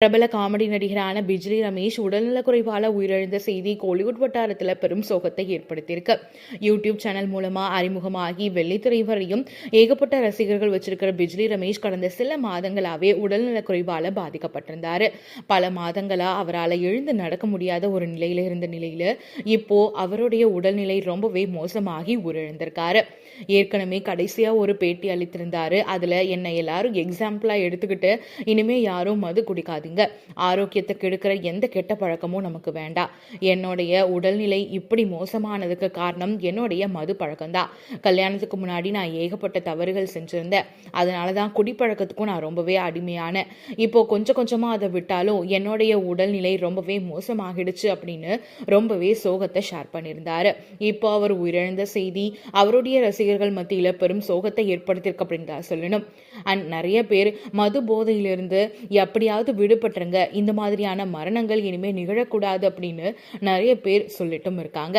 பிரபல காமெடி நடிகரான பிஜ்லி ரமேஷ் உடல்நலக்குறைவால உயிரிழந்த செய்தி கோலிவுட் வட்டாரத்தில் பெரும் சோகத்தை ஏற்படுத்தியிருக்கு. யூடியூப் சேனல் மூலமா அறிமுகமாகி வெள்ளித்திரை வரையும் ஏகப்பட்ட ரசிகர்கள் வச்சிருக்கிற பிஜ்லி ரமேஷ் கடந்த சில மாதங்களாவே உடல்நலக்குறைவால பாதிக்கப்பட்டிருந்தார். பல மாதங்களா அவரால் எழுந்து நடக்க முடியாத ஒரு நிலையில இருந்த நிலையில இப்போ அவருடைய உடல்நிலை ரொம்பவே மோசமாகி உயிரிழந்திருக்காரு. ஏற்கனவே கடைசியா ஒரு பேட்டி அளித்திருந்தாரு. அதுல என்னை எல்லாரும் எக்ஸாம்பிளா எடுத்துக்கிட்டு இனிமே யாரும் மது குடிக்காது குடிக்காதீங்க ஆரோக்கியத்தை கெடுக்கிற எந்த கெட்ட பழக்கமும் நமக்கு வேண்டாம் என்னுடைய உடல்நிலை இப்படி மோசமானதுக்கு காரணம் என்னுடைய மது பழக்கம்தான் கல்யாணத்துக்கு முன்னாடி நான் ஏகப்பட்ட தவறுகள் செஞ்சிருந்தேன். அதனால தான் குடிப்பழக்கத்துக்கும் நான் ரொம்பவே அடிமையான இப்போ கொஞ்சம் கொஞ்சமா அதை விட்டாலும் என்னுடைய உடல்நிலை ரொம்பவே மோசமாகிடுச்சு அப்படின்னு ரொம்பவே சோகத்தை ஷேர் பண்ணியிருந்தாரு. இப்போ அவர் உயிரிழந்த செய்தி அவருடைய ரசிகர்கள் மத்தியில் பெரும் சோகத்தை ஏற்படுத்தியிருக்கு அப்படின்னு தான் சொல்லணும். அண்ட் நிறைய பேர் மது போதையிலிருந்து எப்படியாவது விடுபட்டுருங்க இந்த மாதிரியான மரணங்கள் இனிமேல் நிகழக்கூடாது அப்படின்னு நிறைய பேர் சொல்லிட்டும் இருக்காங்க.